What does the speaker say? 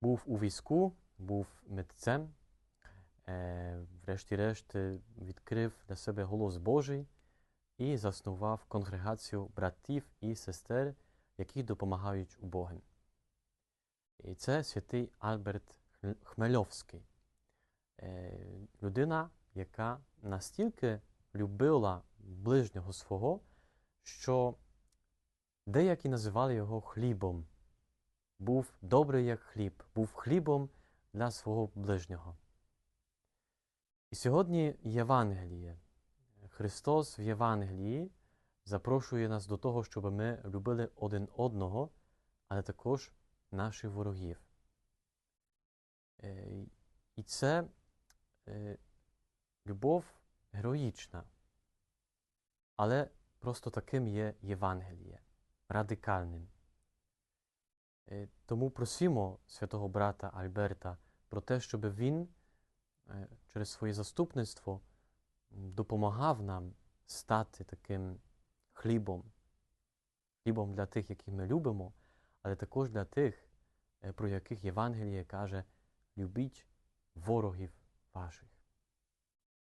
був у війську, був митцем, врешті-решт е, відкрив для себе голос Божий і заснував конгрегацію братів і сестер, які допомагають убогим. І це святий Альберт Хмельовський, Е, людина, яка настільки любила ближнього свого, що деякі називали його хлібом. Був добрий як хліб, був хлібом для свого ближнього. І сьогодні Євангеліє. Христос в Євангелії запрошує нас до того, щоб ми любили один одного, але також наших ворогів. Е, І це е, любов героїчна. Але просто таким є Євангеліє, радикальним. Е, Тому просимо святого брата Альберта про те, щоб він е, через своє заступництво допомагав нам стати таким хлібом, хлібом для тих, яких ми любимо, але також для тих, е, про яких Євангеліє каже, любіть ворогів ваших.